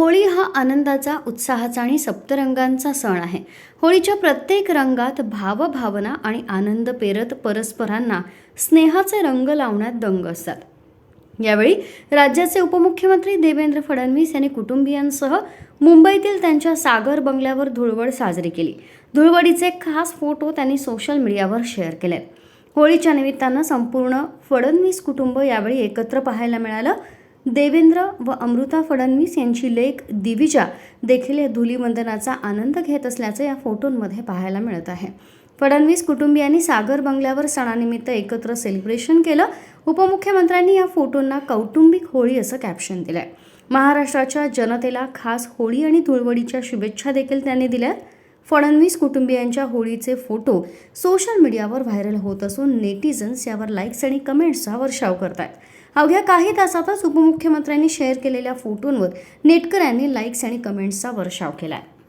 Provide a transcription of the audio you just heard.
होळी हा आनंदाचा उत्साहाचा आणि सप्तरंगांचा सण आहे. होळीच्या प्रत्येक रंगात भावभावना आणि आनंद पेरत परस्परांना स्नेहाचे रंग लावण्यात दंग असतात. यावेळी राज्याचे उपमुख्यमंत्री देवेंद्र फडणवीस यांनी कुटुंबियांसह मुंबईतील त्यांच्या सागर बंगल्यावर धुळवड साजरी केली. धुळवडीचे खास फोटो त्यांनी सोशल मीडियावर शेअर केले होळीच्या निमित्तानं संपूर्ण फडणवीस कुटुंब यावेळी एकत्र पाहायला मिळालं. देवेंद्र व अमृता फडणवीस यांची लेख दिविजा देखील या धुलीवंदनाचा आनंद घेत असल्याचं या फोटोंमध्ये पाहायला मिळत आहे. फडणवीस कुटुंबियांनी सागर बंगल्यावर सणानिमित्त एकत्र सेलिब्रेशन केलं. उपमुख्यमंत्र्यांनी या फोटोंना कौटुंबिक होळी असं कॅप्शन दिलंय. महाराष्ट्राच्या जनतेला खास होळी आणि धुळवडीच्या शुभेच्छा देखील त्यांनी दिल्यात. फडणवीस कुटुंबियांच्या होळीचे फोटो सोशल मीडियावर व्हायरल होत असून नेटिझन्स यावर लाईक्स आणि कमेंट्सचा वर्षाव करत आहेत अवघ्या काही तासातच उपमुख्यमंत्र्यांनी शेअर केलेल्या फोटोंवर नेटकऱ्यांनी लाईक्स आणि कमेंट्सचा वर्षाव केला आहे